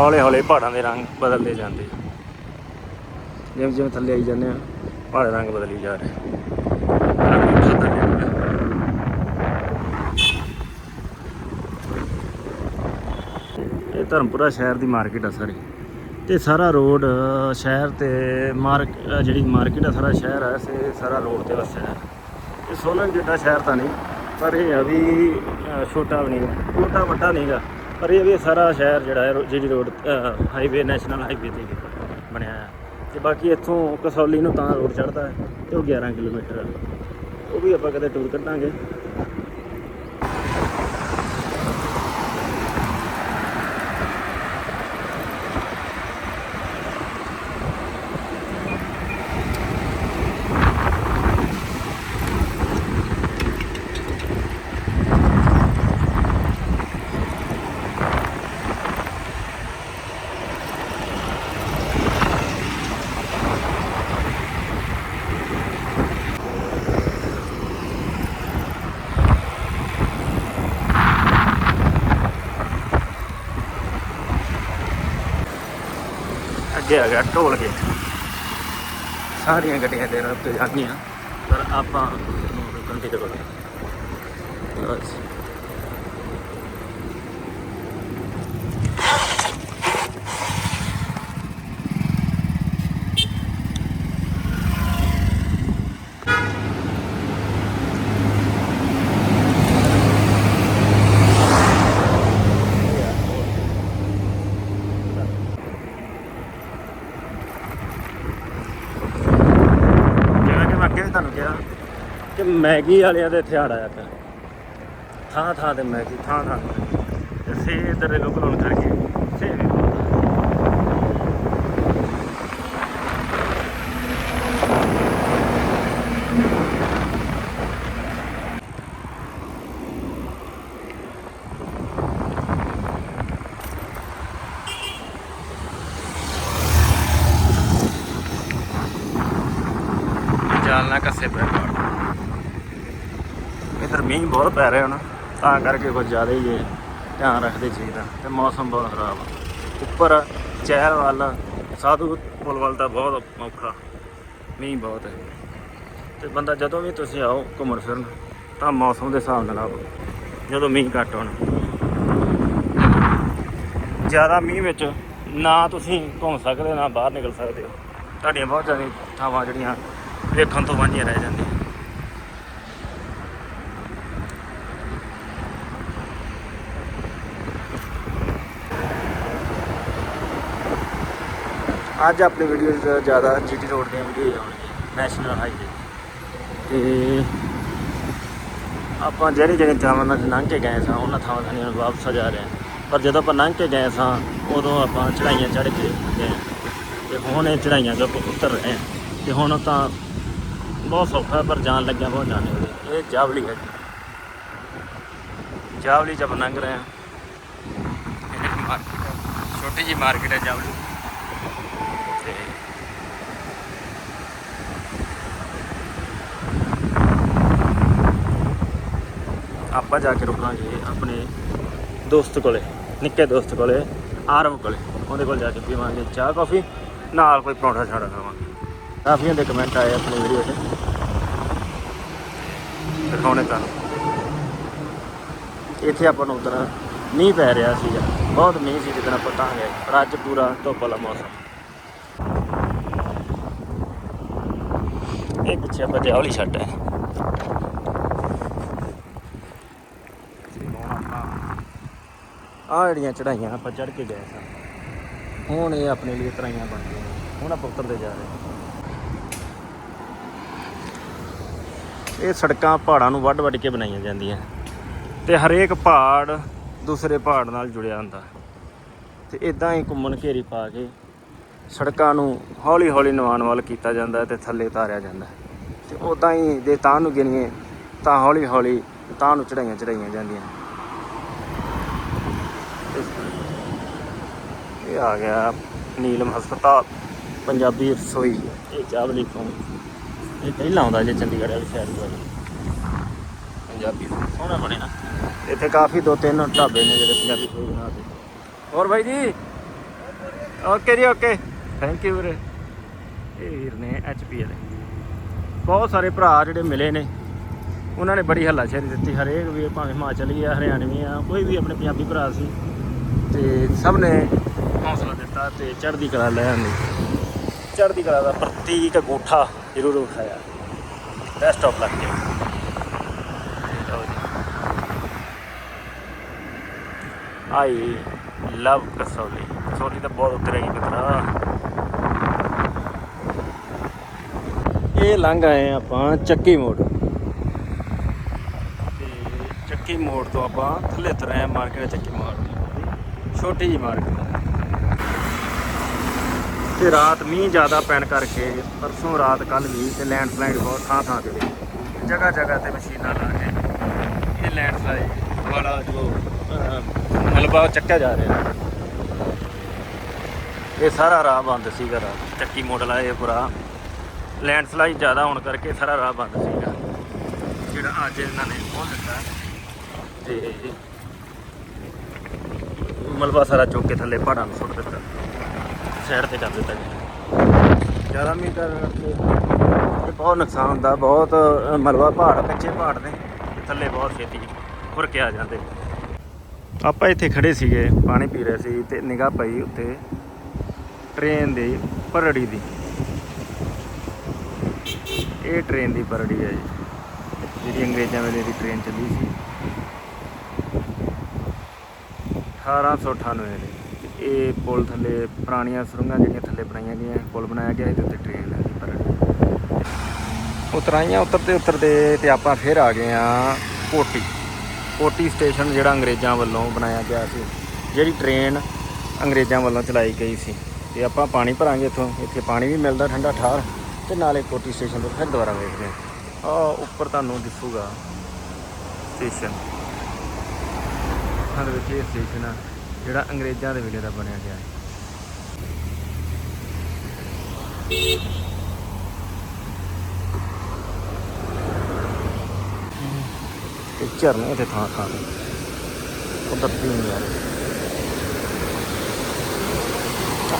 ਹੌਲੇ ਹੌਲੇ ਪਹਾੜਾਂ ਦੇ ਰੰਗ ਬਦਲਦੇ ਜਾਂਦੇ ਜਿਵੇਂ ਜਿਵੇਂ ਥੱਲੇ ਆਈ ਜਾਂਦੇ ਆ। ਪਹਾੜ ਰੰਗ ਬਦਲੀ ਜਾ ਰਹੇ ਇਹ ਧਰਮਪੁਰਾ ਸ਼ਹਿਰ ਦੀ ਮਾਰਕੀਟ ਆ ਸਾਰੀ। ਤੇ ਸਾਰਾ ਰੋਡ ਸ਼ਹਿਰ ਤੇ ਮਾਰਕ ਜਿਹੜੀ ਮਾਰਕੀਟ ਆ ਸਾਰਾ ਸ਼ਹਿਰ ਆ ਸੇ ਸਾਰਾ ਰੋਡ ਤੇ ਵਸਿਆ ਹੈ। ਇਹ ਸੋਲਨ ਜਿੱਡਾ ਸ਼ਹਿਰ ਤਾਂ ਨਹੀਂ ਪਰ ਇਹ ਆ ਵੀ ਛੋਟਾ ਵੀ ਨਹੀਂ ਛੋਟਾ ਵੱਡਾ ਨਹੀਂਗਾ ਪਰ ਇਹ ਵੀ ਸਾਰਾ ਸ਼ਹਿਰ ਜਿਹੜਾ ਹੈ ਜਿਹੜੀ ਰੋਡ ਹਾਈਵੇ ਨੈਸ਼ਨਲ ਹਾਈਵੇ ਤੇ ਬਣਿਆ ਹੈ। ਤੇ ਬਾਕੀ ਇੱਥੋਂ ਕਸੌਲੀ ਨੂੰ ਤਾਂ ਰੋਡ ਚੜਦਾ ਹੈ ਤੇ ਉਹ 11 ਕਿਲੋਮੀਟਰ ਹੈ। ਉਹ ਵੀ ਆਪਾਂ ਕਦੇ ਟੂਰ ਕੱਢਾਂਗੇ। ਗਿਆ ਢੋਲ ਗੇਟ ਸਾਰੀਆਂ ਗੱਡੀਆਂ ਦੇ ਰਾਹ ਤੇ ਜਾਂਦੀਆਂ। ਪਰ ਆਪਾਂ ਨੂੰ ਰੁਕਣ ਦੀ ਲੋੜ ਨਹੀਂ ਬਸ ਜਿਵੇਂ ਕਿ ਮੈਂ ਅੱਗੇ ਵੀ ਤੁਹਾਨੂੰ ਕਿਹਾ ਕਿ ਮੈਗੀ ਵਾਲਿਆਂ ਦੇ ਇੱਥੇ ਆਇਆ ਪਿਆ ਥਾਂ ਥਾਂ ਤੇ ਮੈਗੀ, ਥਾਂ ਥਾਂ ਤੇ। ਸੇ ਇਧਰ ਲੋਕ ਹੁਣ ਕਰਕੇ ਸੇ ਵੀ ਬਹੁਤ ਆ। ਜਾਲਨਾ ਮੀਂਹ ਬਹੁਤ ਪੈ ਰਿਹਾ ਹੁਣ, ਤਾਂ ਕਰਕੇ ਕੁਝ ਜ਼ਿਆਦਾ ਹੀ ਇਹ ਧਿਆਨ ਰੱਖਦੇ ਚਾਹੀਦਾ ਤੇ ਮੌਸਮ ਬਹੁਤ ਖਰਾਬ ਆ। ਉੱਪਰ ਚਹਿਲ ਵੱਲ, ਸਾਧੂ ਪੁਲ ਵੱਲ ਤਾਂ ਬਹੁਤ ਔਖਾ, ਮੀਂਹ ਬਹੁਤ ਹੈ। ਤੇ ਬੰਦਾ ਜਦੋਂ ਵੀ ਤੁਸੀਂ ਆਓ ਘੁੰਮਣ ਫਿਰਨ, ਤਾਂ ਮੌਸਮ ਦੇ ਹਿਸਾਬ ਨਾਲ ਆਓ, ਜਦੋਂ ਮੀਂਹ ਘੱਟ ਹੋਣਾ। ਜ਼ਿਆਦਾ ਮੀਂਹ ਵਿੱਚ ਨਾ ਤੁਸੀਂ ਘੁੰਮ ਸਕਦੇ, ਨਾ ਬਾਹਰ ਨਿਕਲ ਸਕਦੇ ਹੋ। ਤੁਹਾਡੀਆਂ ਬਹੁਤ ਜ਼ਿਆਦਾ ਥਾਵਾਂ ਜਿਹੜੀਆਂ ਵੇਖਣ ਤੋਂ ਵਾਂਝੀਆਂ ਰਹਿ ਜਾਂਦੀਆਂ। ਅੱਜ ਆਪਣੇ ਵੀਡੀਓ 'ਚ ਜ਼ਿਆਦਾ ਜੀਟੀ ਰੋਡ ਦੀਆਂ ਵੀਡੀਓ ਆਉਣਗੀਆਂ ਨੈਸ਼ਨਲ ਹਾਈਵੇ ਤੇ ਆਪਾਂ ਜਿਹੜੇ ਜਿਹੜੇ ਥਾਵਾਂ ਨਾਲ ਲੰਘ ਕੇ ਗਏ ਸਾਂ, ਉਹਨਾਂ ਥਾਵਾਂ ਤੋਂ ਹੁਣ ਵਾਪਸ ਆ ਜਾ ਰਹੇ। ਹਾਂ ਪਰ ਜਦੋਂ ਆਪਾਂ ਲੰਘ ਕੇ ਗਏ ਸਾਂ, ਉਦੋਂ ਆਪਾਂ ਚੜਾਈਆਂ ਚੜ੍ਹ ਕੇ ਗਏ। ਤੇ ਹੁਣ ਇਹ ਚੜਾਈਆਂ ਤੋਂ ਉਤਰ ਰਹੇ ਹਾਂ। ਤੇ ਹੁਣ ਤਾਂ ਬਹੁਤ ਸੌਖਾ ਪਰ ਜਾਣ ਲੱਗਿਆ ਬਹੁਤ ਜਾਣੇ ਉਹਦੇ ਇਹ ਜਾਵਲੀ ਹੈ ਜਾਵਲੀ ਜਬ ਲੰਘ ਰਹੇ ਹਾਂ। ਮਾਰਕੀਟ ਛੋਟੀ ਜੀ ਮਾਰਕੀਟ ਹੈ ਜਾਵਲੀ। ਆਪਾਂ ਜਾ ਕੇ ਰੁਕਾਂਗੇ ਆਪਣੇ ਦੋਸਤ ਕੋਲੇ, ਨਿੱਕੇ ਦੋਸਤ ਕੋਲੇ ਆਰਮ ਕੋਲੇ। ਉਹਦੇ ਕੋਲ ਜਾ ਕੇ ਪੀਵਾਂਗੇ ਚਾਹ, ਕਾਫੀ, ਨਾਲ ਕੋਈ ਪਰੌਂਠਾ ਛਾੜਾ ਖਾਵਾਂਗੇ। ਕਾਫੀਆਂ ਦੇ ਕਮੈਂਟ ਆਏ ਆਪਣੀ ਵੀਡੀਓ 'ਤੇ ਦਿਖਾਉਣੇ ਤੁਹਾਨੂੰ ਇੱਥੇ ਆਪਾਂ ਨੂੰ ਉਧਰ ਮੀਂਹ ਪੈ ਰਿਹਾ ਸੀਗਾ। ਬਹੁਤ ਮੀਂਹ ਸੀ ਜਿੱਦਣ ਆਪਾਂ ਤਾਂ ਗਏ। ਪਰ ਅੱਜ ਪੂਰਾ ਧੁੱਪ ਵਾਲਾ ਮੌਸਮ। ਇਹ ਪਿੱਛੇ ਆਪਾਂ ਜਾਵਲੀ ਛੱਡ ਹੈ ਆਹ ਜਿਹੜੀਆਂ ਚੜਾਈਆਂ ਆਪਾਂ ਚੜ ਕੇ ਗਏ ਸਾਂ, ਹੁਣ ਇਹ ਆਪਣੇ ਲਈ ਤਰਾਈਆਂ ਬਣ ਗਈਆਂ ਹੁਣ ਆਪਾਂ ਉਤਰਦੇ ਜਾ ਰਹੇ ਹਾਂ। ਇਹ ਸੜਕਾਂ ਪਹਾੜਾਂ ਨੂੰ ਵੱਢ ਵੱਢ ਕੇ ਬਣਾਈਆਂ ਜਾਂਦੀਆਂ ਤੇ ਹਰੇਕ ਪਹਾੜ ਦੂਸਰੇ ਪਹਾੜ ਨਾਲ ਜੁੜਿਆ ਹੁੰਦਾ ਤੇ ਇਦਾਂ ਹੀ ਘੁੰਮਣ ਘੇਰੀ ਪਾ ਕੇ ਸੜਕਾਂ ਨੂੰ ਹੌਲੀ ਹੌਲੀ ਨਿਵਾਣ ਵੱਲ ਕੀਤਾ ਜਾਂਦਾ ਤੇ ਥੱਲੇ ਉਤਾਰਿਆ ਜਾਂਦਾ ਤੇ ਉਦਾਂ ਹੀ ਜੇ ਤਾਂ ਨੂੰ ਗਿਣੀਏ ਤਾਂ ਹੌਲੀ ਹੌਲੀ ਤਾਂ ਨੂੰ ਚੜਾਈਆਂ ਚੜਾਈਆਂ ਜਾਂਦੀਆਂ ਆ ਗਿਆ ਨੀਲਮ ਹਸਪਤਾਲ ਪੰਜਾਬੀ ਰਸੋਈ। ਇਹ ਚਾਵਲੀ ਤੋਂ ਇਹ ਪਹਿਲਾਂ ਆਉਂਦਾ ਜੇ ਚੰਡੀਗੜ੍ਹ ਵਾਲੀ ਸ਼ਹਿਰ ਤੋਂ ਪੰਜਾਬੀ। ਸੋਹਣਾ ਬਣਿਆ ਇੱਥੇ ਕਾਫੀ ਦੋ ਤਿੰਨ ਢਾਬੇ ਨੇ ਜਿਹੜੇ ਪੰਜਾਬੀ ਰਸੋਈ ਬਣਾਦੇ ਹੋਰ ਬਾਈ ਜੀ? ਓਕੇ ਜੀ ਓਕੇ। ਥੈਂਕ ਯੂ ਵੀਰੇ। ਇਹ ਵੀਰ ਨੇ ਐਚਪੀ ਵਾਲੇ। ਬਹੁਤ ਸਾਰੇ ਭਰਾ ਜਿਹੜੇ ਮਿਲੇ ਨੇ। ਉਹਨਾਂ ਨੇ ਬੜੀ ਹੱਲਾਸ਼ੇਰੀ ਦਿੱਤੀ। ਹਰੇਕ ਵੀ ਭਾਵੇਂ ਹਿਮਾਚਲੀ ਆ ਹਰਿਆਣਵੀ ਆ ਕੋਈ ਵੀ ਆਪਣੇ ਪੰਜਾਬੀ ਭਰਾ ਸੀ। ਤੇ ਸਭ ਨੇ ਹੌਸਲਾ ਦਿੱਤਾ ਤੇ ਚੜ੍ਹਦੀ ਕਲਾ ਲੈ ਆਂਦੀ ਚੜ੍ਹਦੀ ਕਲਾ ਦਾ ਪ੍ਰਤੀਕ ਅੰਗੂਠਾ ਜ਼ਰੂਰ ਉਠਾਇਆ best of luck I love Kasauli. Kasauli ਤਾਂ ਬਹੁਤ ਉੱਤੇ ਰਹੀ ਇਹ ਲੰਘ ਆਏ ਆਪਾਂ ਚੱਕੀ ਮੋੜ। ਤੇ ਚੱਕੀ ਮੋੜ ਤੋਂ ਆਪਾਂ ਥੱਲੇ ਉਤਰ ਮਾਰਕੀਟ ਚੱਕੀ ਮੋੜ ਛੋਟੀ ਜੀ ਮਾਰਕੀਟ। ਤੇ ਰਾਤ ਮੀਂਹ ਜ਼ਿਆਦਾ ਪੈਣ ਕਰਕੇ ਪਰਸੋਂ ਰਾਤ ਕੱਲ ਵੀ ਤੇ ਲੈਂਡਸਲਾਈਡ ਬਹੁਤ ਥਾਂ ਥਾਂ ਤੇ ਜਗ੍ਹਾ ਜਗ੍ਹਾ ਤੇ ਮਸ਼ੀਨਾਂ ਲਾ ਕੇ ਇਹ ਲੈਂਡਸਲਾਈਡ ਵਾਲਾ ਜੋ ਮਲਬਾ ਚੱਕਿਆ ਜਾ ਰਿਹਾ। ਇਹ ਸਾਰਾ ਰਾਹ ਬੰਦ ਸੀਗਾ ਰਾਤ ਚੱਕੀ ਮੋਡਲ ਆ ਇਹ ਪੂਰਾ। ਲੈਂਡਸਲਾਈਡ ਜ਼ਿਆਦਾ ਹੋਣ ਕਰਕੇ ਸਾਰਾ ਰਾਹ ਬੰਦ ਸੀਗਾ। ਜਿਹੜਾ ਅੱਜ ਇਹਨਾਂ ਨੇ ਖੋਲ ਦਿੱਤਾ। ਤੇ ਮਲਬਾ ਸਾਰਾ ਚੁੱਕ ਕੇ ਥੱਲੇ ਪਹਾੜਾਂ ਨੂੰ ਸੁੱਟ ਦਿੱਤਾ। ਸਾਈਡ ਤੇ ਕਰ ਦਿੱਤਾ ਜੀ। ਜ਼ਿਆਦਾ ਮੀਂਹ ਕਰਨ ਇਹ ਬਹੁਤ ਨੁਕਸਾਨ ਹੁੰਦਾ ਬਹੁਤ ਅ, ਪਹਾੜ ਕੱਚੇ ਪਹਾੜ ਨੇ ਥੱਲੇ ਬਹੁਤ ਛੇਤੀ ਖੁਰ ਕੇ ਆ ਜਾਂਦੇ। ਆਪਾਂ ਇੱਥੇ ਖੜੇ ਸੀਗੇ ਪਾਣੀ ਪੀ ਰਹੇ ਸੀ ਤੇ ਨਿਗਾਹ ਪਈ ਉੱਤੇ ਟ੍ਰੇਨ ਦੀ ਪਰੜੀ ਦੀ। ਇਹ ਟ੍ਰੇਨ ਦੀ ਪਰੜੀ ਹੈ ਜੀ ਜਿਹੜੀ ਅੰਗਰੇਜ਼ਾਂ ਵੇਲੇ ਦੀ ਟ੍ਰੇਨ ਚੱਲੀ ਸੀ। 1898 ਦੇ। ਤੇ ਇਹ ਪੁਲ ਥੱਲੇ ਪੁਰਾਣੀਆਂ ਸੁਰੰਗਾਂ ਜਿਹੜੀਆਂ ਥੱਲੇ ਬਣਾਈਆਂ ਗਈਆਂ, ਪੁਲ ਬਣਾਇਆ ਗਿਆ ਇਹਦੇ ਉੱਤੇ ਟ੍ਰੇਨ ਹੈ ਪਰ ਉਤਰਾਈਆਂ ਉਤਰਦੇ ਉਤਰਦੇ ਤੇ ਆਪਾਂ ਫਿਰ ਆ ਗਏ ਆ ਕੋਟੀ। ਕੋਟੀ ਸਟੇਸ਼ਨ ਜਿਹੜਾ ਅੰਗਰੇਜ਼ਾਂ ਵੱਲੋਂ ਬਣਾਇਆ ਗਿਆ ਸੀ, ਜਿਹੜੀ ਟ੍ਰੇਨ ਅੰਗਰੇਜ਼ਾਂ ਵੱਲੋਂ ਚਲਾਈ ਗਈ ਸੀ। ਤੇ ਆਪਾਂ ਪਾਣੀ ਭਰਾਂਗੇ ਇੱਥੋਂ, ਇੱਥੇ ਪਾਣੀ ਵੀ ਮਿਲਦਾ ਠੰਡਾ ਠਾਰ, ਤੇ ਨਾਲੇ ਕੋਟੀ ਸਟੇਸ਼ਨ ਤੋਂ ਫਿਰ ਦੁਬਾਰਾ ਵੇਖਦੇ ਹਾਂ। ਆ ਉੱਪਰ ਤੁਹਾਨੂੰ ਦਿਸੂਗਾ ਸਟੇਸ਼ਨ ਹਾਂ ਦੇ ਵਿੱਚ ਇਹ ਸਟੇਸ਼ਨ ਆ। ਜਿਹੜਾ ਅੰਗਰੇਜ਼ਾਂ ਦੇ ਵੇਲੇ ਦਾ ਬਣਿਆ ਗਿਆ ਹੈ। ਤੇ ਝਰਨੇ ਤੇ ਥਾਂ ਥਾਂ ਤੇ। ਕੁਦਰਤੀ ਨਹੀਂ ਯਾਰ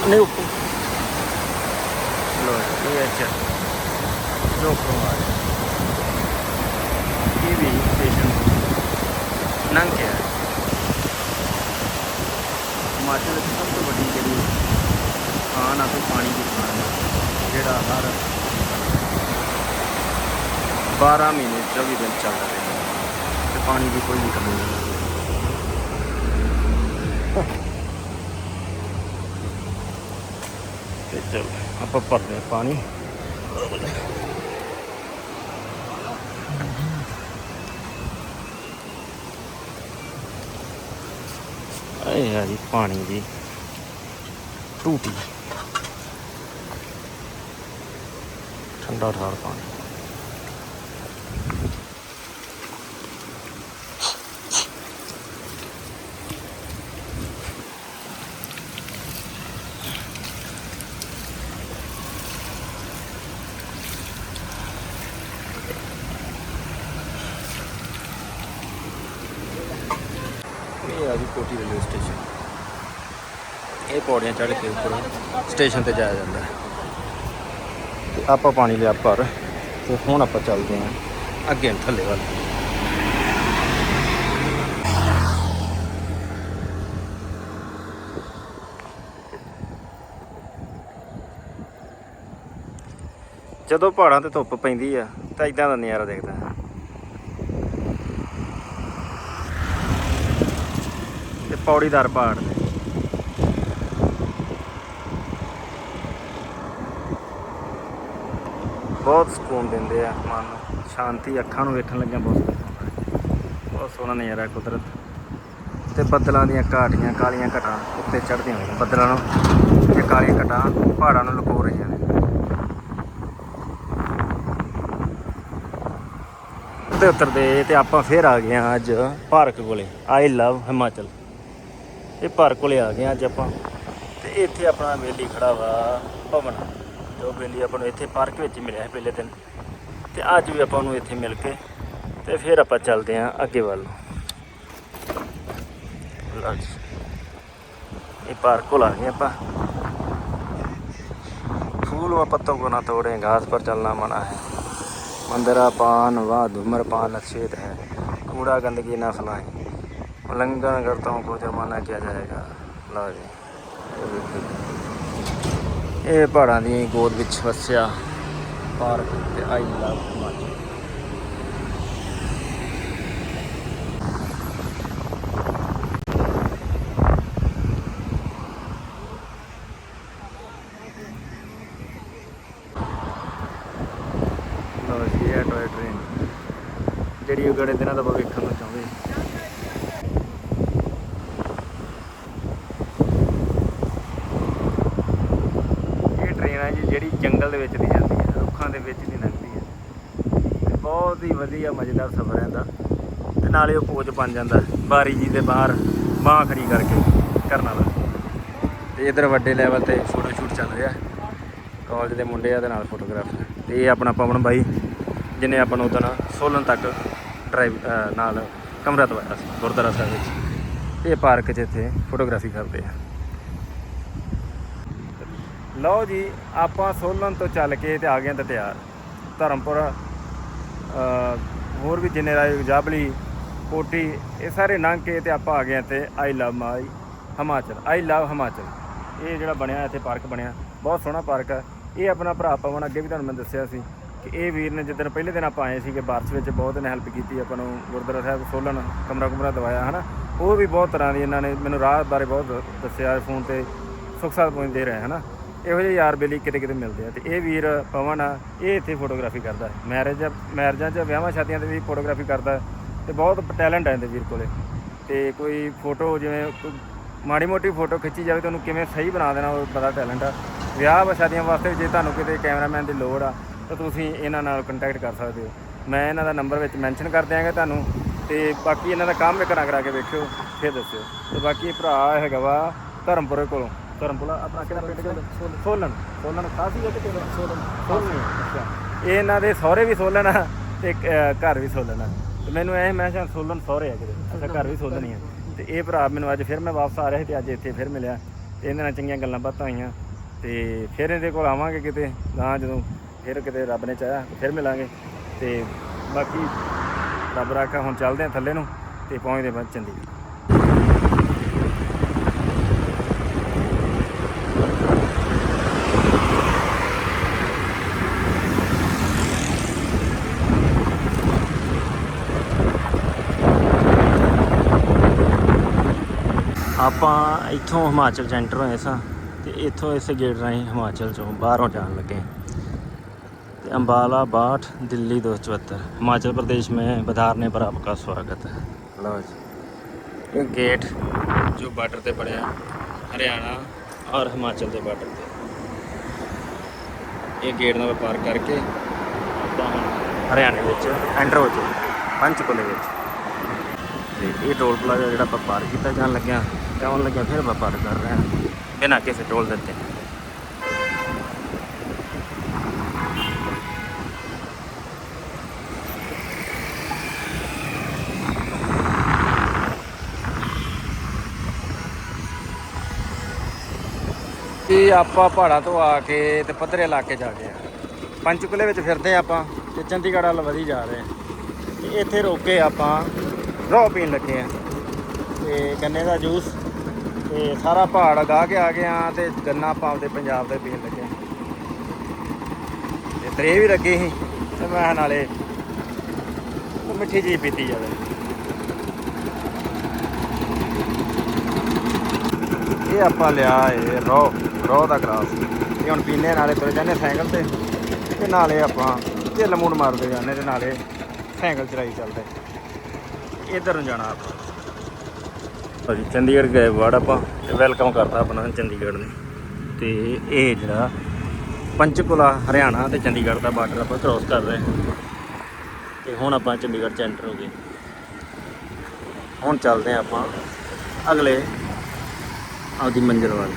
ਨਹੀਂ ਉੱਪਰ। ਲੋ ਇਹ ਅੱਛਾ ਜੋ ਆ ਰਿਹਾ। ਇਹ ਵੀ ਸਟੇਸ਼ਨ ਨੰਗ ਕੇ ਹੈ ਹਿਮਾਚਲ ਵਿੱਚ ਸਭ ਤੋਂ ਵੱਡੀ ਜਿਹੜੀ ਖਾਨ ਆ ਪਾਣੀ ਦੀ ਖਾਨ ਜਿਹੜਾ ਹਰ 12 ਮਹੀਨੇ 24 ਦਿਨ ਚੱਲਦਾ ਰਹਿੰਦਾ ਤੇ ਪਾਣੀ ਦੀ ਕੋਈ ਵੀ ਕਮੀ ਨਹੀਂ। ਤੇ ਚਲੋ, ਆਪਾਂ ਭਰਦੇ ਪਾਣੀ। ਇਹ ਆ ਜੀ ਪਾਣੀ ਦੀ ਟੂਟੀ। ਠੰਡਾ ਠਾਰ ਪਾਣੀ। ਪੌੜੀਆਂ ਚੜ੍ਹ ਕੇ ਉੱਪਰ ਸਟੇਸ਼ਨ ਤੇ ਜਾਇਆ ਜਾਂਦਾ ਤੇ ਆਪਾਂ ਪਾਣੀ ਲਿਆ ਭਰ ਤੇ ਹੁਣ ਆਪਾਂ ਚੱਲਦੇ ਹਾਂ। ਅੱਗੇ ਥੱਲੇ ਵੱਲ। ਜਦੋਂ ਪਹਾੜਾਂ ਤੇ ਧੁੱਪ ਪੈਂਦੀ ਆ ਤਾਂ ਇਦਾਂ ਦਾ ਨਜ਼ਾਰਾ ਦਿਖਦਾ ਹੈ। ਤੇ ਪੌੜੀਦਾਰ ਪਹਾੜ ਨੇ। ਬਹੁਤ ਸਕੂਨ ਦਿੰਦੇ ਆ ਮਨ ਨੂੰ। ਸ਼ਾਂਤੀ ਅੱਖਾਂ ਨੂੰ ਵੇਖਣ ਲੱਗਿਆ ਬਹੁਤ ਸਕੂਨ ਬਹੁਤ ਸੋਹਣਾ ਨਜ਼ਾਰਾ ਕੁਦਰਤ। ਤੇ ਬੱਦਲਾਂ ਦੀਆਂ ਘਾਟੀਆਂ ਕਾਲੀਆਂ ਘਟਾਂ ਉੱਤੇ ਚੜ੍ਹਦੀਆਂ ਹੋਈਆਂ। ਬੱਦਲਾਂ ਨੂੰ ਇਹ ਕਾਲੀਆਂ ਘਟਾਂ ਪਹਾੜਾਂ ਨੂੰ ਲੁਕੋ ਰਹੀਆਂ ਨੇ। ਤੇ ਉਤਰਦੇ ਤੇ ਆਪਾਂ ਫੇਰ ਆ ਗਏ ਹਾਂ ਅੱਜ ਪਾਰਕ ਕੋਲੇ। ਆਈ ਲਵ ਹਿਮਾਚਲ ਇਹ ਪਾਰਕ ਕੋਲੇ ਆ ਗਏ ਅੱਜ ਆਪਾਂ। ਤੇ ਇੱਥੇ ਆਪਣਾ ਬੇਲੀ ਖੜਾ ਵਾ ਭਵਨ तो बेली आप इतने पार्क में मिले है पहले दिन तो अज भी आप इतने मिल के तो फिर आप चलते हैं अगे वाल पार्क को आ गए आप फूल व पत्तों को ना तोड़े घास पर चलना मना है मंदरा पान वाह धूमर पान अच्छेद है कूड़ा गंदगी ना फैलाए उल्लंघन करता हूँ को जमाना किया जाएगा लाजी तो ਇਹ ਪਹਾੜਾਂ ਦੀ ਗੋਦ ਵਿੱਚ ਵਸਿਆ ਪਾਰਕ ਤੇ ਆਈ ਲਵ ਹਿਮਾਚਲ ਲਓ ਜੀ ਇਹ ਟੋਏ ਟ੍ਰੇਨ ਜਿਹੜੀ ਉਹ ਗੜੇ ਦਿਨਾਂ ਦਾ ਆਪਾਂ ਵੇਖਣ ਨੂੰ ਚਾਹੁੰਦੇ ਇਹ ਟ੍ਰੇਨ ਹੈ ਜੀ ਜਿਹੜੀ ਜੰਗਲ ਦੇ ਵਿੱਚ ਦੀ ਜਾਂਦੀ ਹੈ, ਰੁੱਖਾਂ ਦੇ ਵਿੱਚ ਦੀ ਲੰਘਦੀ ਹੈ। ਤੇ ਬਹੁਤ ਹੀ ਵਧੀਆ, ਮਜ਼ੇਦਾਰ ਸਫ਼ਰ ਹੈ ਦਾ ਤੇ ਨਾਲੇ ਉਹ ਪੋਜ ਬਣ ਜਾਂਦਾ, ਬਾਰੀ ਜੀ ਦੇ ਬਾਹਰ, ਬਾਂਹ ਖੜੀ ਕਰਕੇ, ਕਰਨ ਵਾਲਾ। ਤੇ ਇਧਰ ਵੱਡੇ ਲੈਵਲ ਤੇ ਫੋਟੋ ਸ਼ੂਟ ਚੱਲ ਰਿਹਾ। ਕਾਲਜ ਦੇ ਮੁੰਡੇ ਆ ਦੇ ਨਾਲ ਫੋਟੋਗ੍ਰਾਫਰ ਤੇ ਇਹ ਆਪਣਾ ਪਵਨ ਬਾਈ, ਜਿਹਨੇ ਆਪਾਂ ਨੂੰ ਉਦੋਂ ਸੋਲਨ ਤੱਕ ਡਰਾਈਵ ਨਾਲ ਕਮਰਾ ਦਵਾਇਆ ਸੀ, ਗੁਰਦੁਆਰਾ ਸਾਹਿਬ ਵਿੱਚ। ਇਹ ਪਾਰਕ 'ਚ ਇੱਥੇ ਫੋਟੋਗ੍ਰਾਫੀ ਕਰਦੇ ਆ। ਲਓ ਜੀ, ਆਪਾਂ ਸੋਲਨ ਤੋਂ ਚੱਲ ਕੇ ਤੇ ਆ ਗਏ ਤਾਂ ਤਿਆਰ। ਧਰਮਪੁਰ ਹੋਰ ਵੀ ਜਿੰਨੇ ਰਾਏ ਜਾਬਲੀ, ਕੋਟੀ, ਇਹ ਸਾਰੇ ਲੰਘ ਕੇ ਤੇ ਆਪਾਂ ਆ ਗਏ ਤੇ I love my Himachal I love Himachal ਇਹ ਜਿਹੜਾ ਬਣਿਆ ਇੱਥੇ ਪਾਰਕ ਬਣਿਆ, ਬਹੁਤ ਸੋਹਣਾ ਪਾਰਕ ਹੈ ਇਹ ਆਪਣਾ ਭਰਾ ਪਵਨ ਅੱਗੇ ਵੀ ਤੁਹਾਨੂੰ ਮੈਂ ਦੱਸਿਆ ਸੀ ਕਿ ਇਹ ਵੀਰ ਨੇ ਜਿੱਦਣ ਪਹਿਲੇ ਦਿਨ ਆਪਾਂ ਆਏ ਸੀਗੇ, ਬਾਰਸ ਵਿੱਚ ਬਹੁਤ ਨੇ ਹੈਲਪ ਕੀਤੀ ਆਪਾਂ ਨੂੰ, ਗੁਰਦੁਆਰਾ ਸਾਹਿਬ ਸੋਲਨ ਕਮਰਾ ਕੁਮਰਾ ਦਵਾਇਆ, ਹਨਾ? ਉਹ ਵੀ ਬਹੁਤ ਤਰ੍ਹਾਂ ਦੀ ਇਹਨਾਂ ਨੇ ਮੈਨੂੰ ਰਾਹ ਬਾਰੇ ਬਹੁਤ ਦੱਸਿਆ ਫੋਨ ਤੇ, ਸੁੱਖ ਸਾਥ ਪਹੁੰਚਦੇ ਰਹੇ, ਹਨਾ? ਇਹੋ ਜਿਹੇ ਯਾਰ ਬੇਲੀ ਕਿਤੇ ਕਿਤੇ ਮਿਲਦੇ ਆ ਤੇ ਇਹ ਵੀਰ ਪਵਨ ਆ, ਇਹ ਇੱਥੇ ਫੋਟੋਗ੍ਰਾਫੀ ਕਰਦਾ ਮੈਰਿਜ ਮੈਰਿਜਾਂ 'ਚ ਵਿਆਹਾਂ ਸ਼ਾਦੀਆਂ ਤੇ ਵੀ ਫੋਟੋਗ੍ਰਾਫੀ ਕਰਦਾ ਹੈ ਤੇ ਬਹੁਤ ਟੈਲੈਂਟ ਹੈ ਇਹਦੇ ਵੀਰ ਕੋਲੇ। ਤੇ ਕੋਈ ਫੋਟੋ ਜਿਵੇਂ ਕੋਈ ਮਾੜੀ ਮੋਟੀ ਫੋਟੋ ਖਿੱਚੀ ਜਾਵੇ ਤੁਹਾਨੂੰ ਕਿਵੇਂ ਸਹੀ ਬਣਾ ਦੇਣਾ, ਉਹ ਬੜਾ ਟੈਲੈਂਟ ਆ। ਵਿਆਹ ਸ਼ਾਦੀਆਂ ਵਾਸਤੇ ਜੇ ਤੁਹਾਨੂੰ ਕਿਤੇ ਕੈਮਰਾਮੈਨ ਦੀ ਲੋੜ ਆ, ਤਾਂ ਤੁਸੀਂ ਇਹਨਾਂ ਨਾਲ ਕੰਟੈਕਟ ਕਰ ਸਕਦੇ ਹੋ। ਮੈਂ ਇਹਨਾਂ ਦਾ ਨੰਬਰ ਵਿੱਚ ਮੈਂਸ਼ਨ ਕਰ ਦਿਆਂਗਾ ਤੁਹਾਨੂੰ ਤੇ ਬਾਕੀ ਇਹਨਾਂ ਦਾ ਕੰਮ ਵੀ ਕਰਾ ਕਰਾ ਕੇ ਵੇਖਿਓ, ਫਿਰ ਦੱਸਿਓ। ਤੇ ਬਾਕੀ ਇਹ ਭਰਾ ਹੈਗਾ ਵਾ ਧਰਮਪੁਰੇ ਕੋਲੋਂ। ਧਰਮਪੁਰਾ ਆਪਣਾ ਕਿਹੜਾ ਪਿੰਡ ਕਹਿੰਦੇ ਸੋਲਨ। ਸੋਲਨ। ਖਾਸੀ ਹੈ ਕਿ ਕਿਹੜਾ? ਸੋਲਨ। ਸੋਲਨ। ਅੱਛਾ। ਇਹ ਇਹਨਾਂ ਦੇ ਸਹੁਰੇ ਵੀ ਸੋਲਨ ਆ ਤੇ ਘਰ ਵੀ ਸੋਲਨ ਆ। ਤੇ ਮੈਨੂੰ ਐ ਮੈਂ ਸ਼ਾਇਦ ਸੋਲਨ ਸਹੁਰੇ ਆ ਕਿਤੇ। ਅੱਛਾ ਘਰ ਵੀ ਸੋਲਨ ਹੀ ਆ। ਤੇ ਇਹ ਭਰਾ ਮੈਨੂੰ ਅੱਜ ਫਿਰ ਮੈਂ ਵਾਪਸ ਆ ਰਿਹਾ ਸੀ ਤੇ ਅੱਜ ਇੱਥੇ ਫਿਰ ਮਿਲਿਆ। ਤੇ ਇਹਦੇ ਨਾਲ ਚੰਗੀਆਂ ਗੱਲਾਂ ਬਾਤਾਂ ਹੋਈਆਂ। ਤੇ ਫਿਰ ਇਹਦੇ ਕੋਲ ਆਵਾਂਗੇ ਕਿਤੇ। ਗਾਂ ਜਦੋਂ ਫਿਰ ਕਿਤੇ ਰੱਬ ਨੇ ਚਾਹਿਆ ਫਿਰ ਮਿਲਾਂਗੇ। ਤੇ ਬਾਕੀ ਰੱਬ ਰਾਖਾ ਹੁਣ ਚੱਲਦੇ ਆ ਥੱਲੇ ਨੂੰ ਤੇ ਪਹੁੰਚਦੇ ਬਾਅਦ ਚੰਡੀਗੜ੍ਹ। ਆਪਾਂ ਇੱਥੋਂ ਹਿਮਾਚਲ ਚ ਐਂਟਰ ਹੋਏ ਸਾਂ ਤੇ ਇੱਥੋਂ ਇਸੇ ਗੇਟ ਰਾਹੀਂ ਹਿਮਾਚਲ ਚੋਂ ਬਾਹਰੋਂ ਜਾਣ ਲੱਗੇ ਹਾਂ। ਤੇ ਅੰਬਾਲਾ 62 दिल्ली 274 हिमाचल प्रदेश में बधारने पर आपका स्वागत है लो जी ਇਹ ਗੇਟ ਜੋ ਬਾਰਡਰ ਤੇ ਬਣਿਆ ਹਰਿਆਣਾ ਔਰ ਹਿਮਾਚਲ ਦੇ ਬਾਰਡਰ ਤੇ ਇਹ ਗੇਟ ਨਾਲ ਵਪਾਰ ਕਰਕੇ ਆਪਾਂ ਹੁਣ ਹਰਿਆਣੇ ਵਿੱਚ ਐਂਟਰ ਹੋ ਚੁੱਕੇ ਪੰਚਕੂਲੇ ਵਿੱਚ ਤੇ ਇਹ ਟੋਲ ਪਲਾਜ਼ਾ ਜਿਹੜਾ ਆਪਾਂ ਪਾਰ ਕੀਤਾ ਜਾਣ ਲੱਗਿਆ ਤੇ ਆਉਣ ਲੱਗਿਆ ਫਿਰ ਆਪਾਂ ਪਾਰ ਕਰ ਰਹੇ ਹਾਂ। ਬਿਨਾਂ ਕਿਸੇ ਟੋਲ ਦਿੱਤੇ। ਕਿ ਆਪਾਂ ਪਹਾੜਾਂ ਤੋਂ ਆ ਕੇ ਤੇ ਪੱਧਰੇ ਇਲਾਕੇ ਜਾ ਗਏ ਆ ਪੰਚਕੂਲੇ ਵਿੱਚ ਫਿਰਦੇ ਆਪਾਂ ਤੇ ਚੰਡੀਗੜ੍ਹ ਵੱਲ ਵਧੀ ਜਾ ਰਹੇ ਆ ਤੇ ਇੱਥੇ ਰੋਕ ਆਪਾਂ ਰੋਹ ਪੀਣ ਲੱਗੇ ਆ ਤੇ ਗੰਨੇ ਦਾ ਜੂਸ ਤੇ ਸਾਰਾ ਪਹਾੜ ਗਾ ਕੇ ਆ ਗਏ ਆ ਤੇ ਗੰਨਾ ਆਪਾਂ ਆਪਦੇ ਪੰਜਾਬ ਦੇ ਪੀਣ ਲੱਗੇ ਆ। ਤੇ ਤਰੇ ਵੀ ਲੱਗੇ ਸੀ ਤੇ ਮੈਂ ਨਾਲੇ ਮਿੱਠੀ ਜੀ ਪੀਤੀ ਜਾਵੇ। ਇਹ ਆਪਾਂ ਲਿਆ ਇਹ ਰੋ ਰੋ ਦਾ ਗਲਾਸ। ਇਹ ਹੁਣ ਪੀਨੇ ਨਾਲੇ ਤੁਰ ਜਾਂਦੇ ਸਾਈਕਲ ਤੇ। ਤੇ ਨਾਲੇ ਆਪਾਂ ਢਿੱਲ ਮੂੜ ਮਾਰਦੇ ਜਾਂਦੇ ਤੇ ਨਾਲੇ ਸਾਈਕਲ ਚਲਾਈ ਚੱਲਦੇ। ਇਧਰ ਨੂੰ ਜਾਣਾ ਆਪਾਂ। ਭਾਜੀ, ਚੰਡੀਗੜ੍ਹ ਗਏ ਵਾੜ ਆਪਾਂ ਤੇ ਵੈਲਕਮ ਕਰਤਾ ਆਪਣਾ ਚੰਡੀਗੜ੍ਹ ਨੇ। ਤੇ ਇਹ ਜਿਹੜਾ ਪੰਚਕੁਲਾ, ਹਰਿਆਣਾ ਤੇ ਚੰਡੀਗੜ੍ਹ ਦਾ ਬਾਰਡਰ ਆਪਾਂ ਕ੍ਰੋਸ ਕਰ ਰਹੇ ਹਾਂ। ਤੇ ਹੁਣ ਆਪਾਂ ਚੰਡੀਗੜ੍ਹ ਚ ਐਂਟਰ ਹੋ ਗਏ। ਹੁਣ ਚੱਲਦੇ ਹਾਂ ਆਪਾਂ ਅਗਲੇ ਆਪਦੀ ਮੰਜ਼ਿਲ ਵੱਲ।